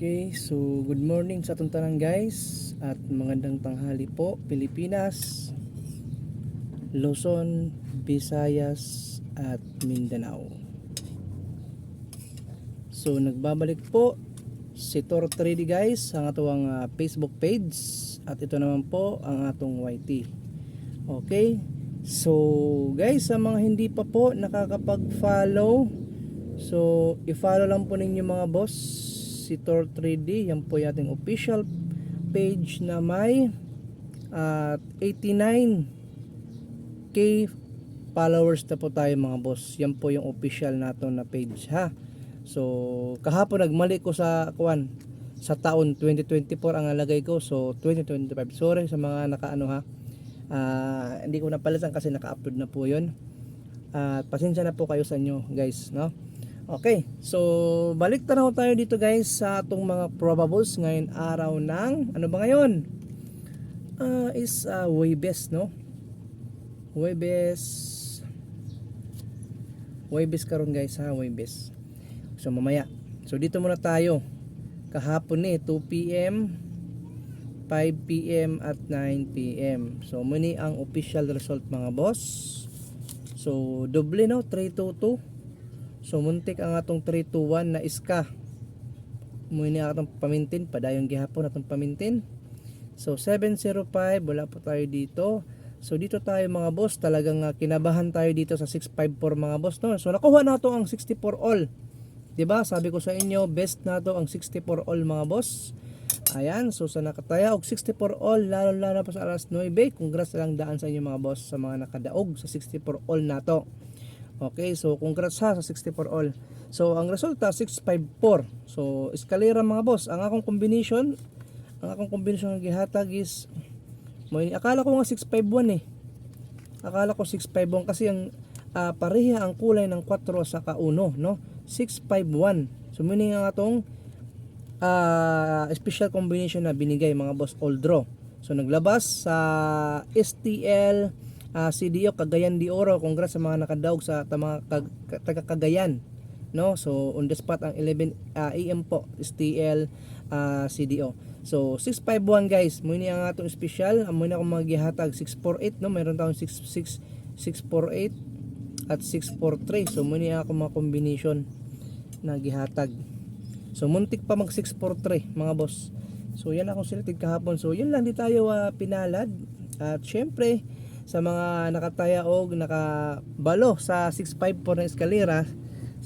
Okay, so good morning sa atong tanan guys at magandang tanghali po Pilipinas, Luzon, Visayas at Mindanao. So nagbabalik po si Tor 3D guys ang atong ah, Facebook page at ito naman po ang atong YT. Okay? So guys sa mga hindi pa po nakakapag-follow so i-follow lang po ninyo mga boss si Tor 3D yan po yung ating official page na may at 89k followers na po tayo mga boss. Yan po yung official nato na page ha? So kahapon nagmali ko sa kuan sa taon 2024 ang nalagay ko. So 2025 sorry sa mga nakaano ha? Ah, hindi ko napalitan kasi naka-upload na po yun. At pasensya na po kayo sa inyo guys no Okay, so balik tanaw tayo dito guys sa atong mga probables ngayon araw ng ano ba ngayon? Ah, is uh, Webes, no? Webes. Webes karon guys ha, Webes. So mamaya. So dito muna tayo. Kahapon ni 2 PM, 5 PM at 9 PM. So muni ang official result mga boss. So doble no, 322. So muntik ang atong 321 na iska. Muni atong pamintin, padayong gihapon atong pamintin. So 705, wala po tayo dito. So dito tayo mga boss, talagang uh, kinabahan tayo dito sa 654 mga boss no. So nakuha na to ang 64 all. 'Di ba? Sabi ko sa inyo, best na to ang 64 all mga boss. Ayan, so sa nakataya og 64 all lalo lalo pa sa alas 9. Congrats lang daan sa inyo mga boss sa mga nakadaog sa 64 all nato. Okay, so congrats ha sa 64 all. So ang resulta 654. So eskalera mga boss, ang akong combination, ang akong combination nga gihatag is may akala ko nga 651 eh. Akala ko 651 kasi ang ah, pareha ang kulay ng 4 sa kauno, no? 651. So meaning ang atong ah, special combination na binigay mga boss all draw. So naglabas sa STL ah, CDO Cagayan de Oro. Congrats sa mga nakadaog sa mga kag- ka- taga Cagayan. No? So on the spot ang 11 ah, AM po STL ah, CDO. So 651 guys, muna ang atong special, amo na akong maghihatag 648 no, mayroon tayong 66 648 at 643. So muna ako mga combination na gihatag. So muntik pa mag 643 mga boss. So yan akong selected kahapon. So yun lang di tayo ah, pinalad. At syempre sa mga nakataya og nakabalo sa 654 na eskalera.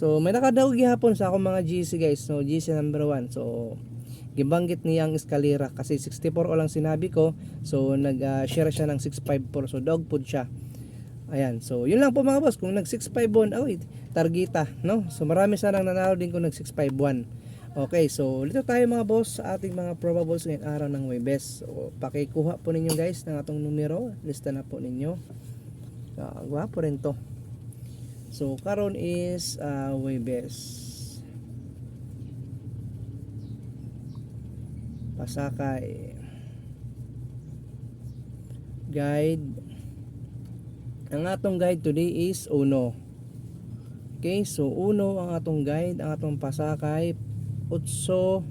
So may nakadaog gihapon sa akong mga GC guys. So GC number 1. So gibanggit niya ang eskalera kasi 64 o lang sinabi ko. So nag-share siya ng 654. So dog food siya. Ayan, so yun lang po mga boss. Kung nag 651, oh, targeta, no? So marami sanang nanalo din kung nag 651. Okay, so dito tayo mga boss sa ating mga probables ngayong araw ng Webes. So pakikuha po ninyo guys ng atong numero. Lista na po ninyo. Uh, gwapo rin to. So karon is uh, Webes. Pasakay. Guide ang atong guide today is uno. Okay, so uno ang atong guide, ang atong pasakay, 8,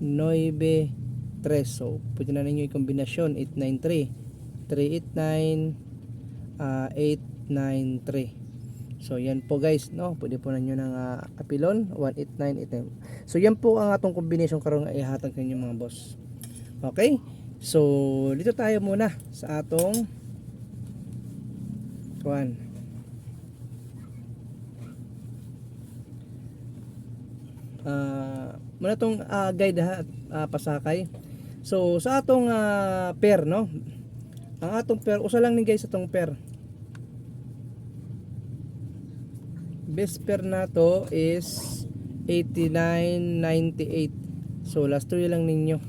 9, 3. So, pwede na ninyo i-kombinasyon. 893. 389, uh, 893. So, yan po guys. No? Pwede po ninyo ng uh, ah, apilon. 189, 89. So, yan po ang atong kombinasyon karon nga ihatag sa mga boss. Okay? So, dito tayo muna sa atong 1. uh, muna tong uh, guide ha, uh, pasakay. So sa atong uh, pair no? Ang atong pair usa lang ni guys atong pair. Best pair na to is 89.98 so last 3 lang ninyo.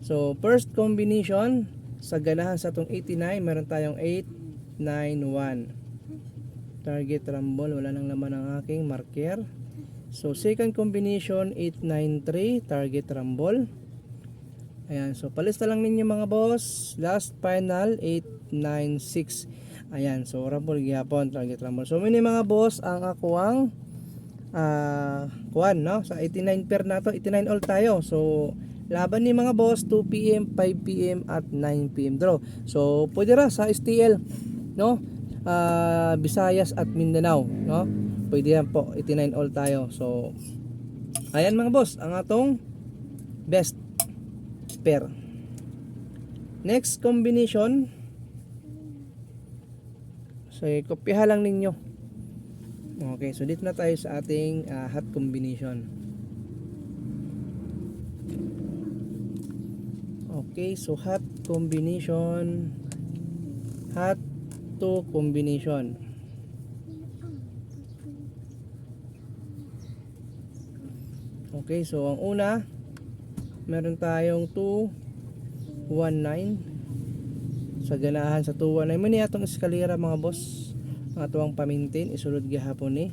So first combination sa ganahan sa itong 89 meron tayong 891 target rumble wala nang laman ang aking marker. So second combination 893 target rumble. Ayan, so palista lang ninyo mga boss. Last final 896. Ayan, so rumble gyapon target rumble. So mini mga boss ang ako ang ah kuan no sa 89 pair na to 89 all tayo so laban ni mga boss 2 PM 5 PM at 9 PM draw so pwede ra sa STL no Ah, Visayas at Mindanao no pwede yan po 89 all tayo. So ayan mga boss ang atong best pair. Next combination so kopyahan lang ninyo. Okay so dito na tayo sa ating ah, hot combination. Okay so hot combination hot to combination Okay, so ang una, meron tayong 219 sa ganahan sa 219. Muna atong eskalera mga boss. Ang atuang pamintin, isulod gihapon ni.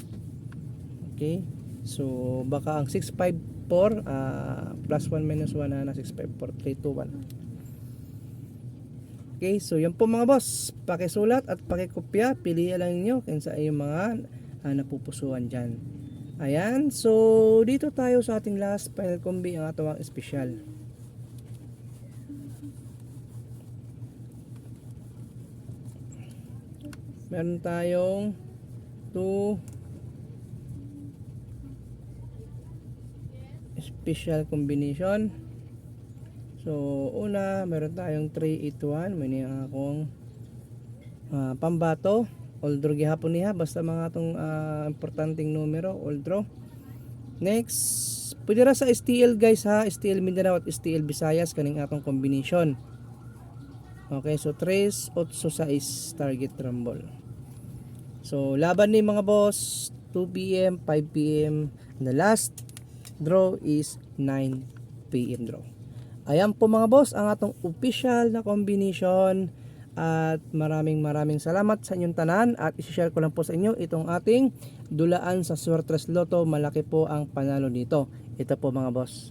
Okay, so baka ang 654 ah, plus 1 minus 1 na 654, 321. Okay, so yan po mga boss. Pakisulat at pakikopya. Pilihan lang ninyo kung sa iyong mga ah, napupusuan dyan. Ayan, so dito tayo sa ating last final combi ang atawang espesyal. Meron tayong 2 special combination. So, una, meron tayong 381. May niya akong ah, pambato. Draw gihapon niya. Basta mga itong ah, importanteng numero. Draw. Next, pwede ra sa STL guys ha. STL Mindanao at STL Visayas. Kaning atong combination. Okay, so 3, 8, 6 target rumble. So, laban ni mga boss. 2 p.m., 5 p.m. The last draw is 9 p.m. draw. Ayan po mga boss, ang atong official na combination at maraming maraming salamat sa inyong tanan at isi-share ko lang po sa inyo itong ating dulaan sa Suertres Lotto. Malaki po ang panalo dito. Ito po mga boss.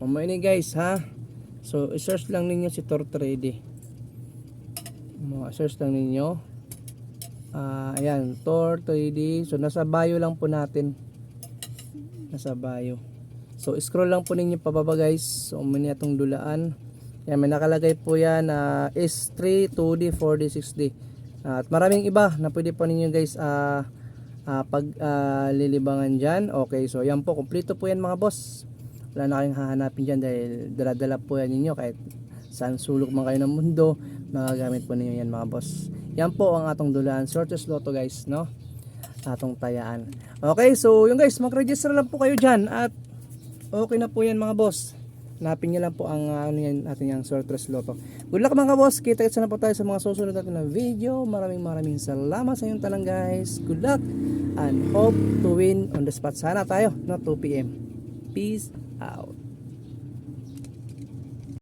Mamaya ni guys ha. So, i-search lang ninyo si Tor Trade. Search lang ninyo. Ah, ayan, Tor Trade. So, nasa bio lang po natin. Nasa bio. So, scroll lang po ninyo pababa guys. So, umani atong dulaan. Yan, may nakalagay po yan na S3, 2D, 4D, 6D. at maraming iba na pwede po ninyo guys ah ah, pag ah, lilibangan dyan. Okay, so yan po. Kompleto po yan mga boss. Wala na kayong hahanapin dyan dahil dala-dala po yan ninyo kahit saan sulok man kayo ng mundo. Magagamit po ninyo yan mga boss. Yan po ang atong dulaan. Sortes Lotto guys, no? Atong tayaan. Okay, so yung guys, mag-register lang po kayo dyan at Okay na po yan mga boss. Hanapin niyo lang po ang uh, ano yan, ating yung Sortress Lotto. Good luck mga boss. Kita-kita na po tayo sa mga susunod natin na video. Maraming maraming salamat sa inyong tanang guys. Good luck and hope to win on the spot. Sana tayo na 2pm. Peace out.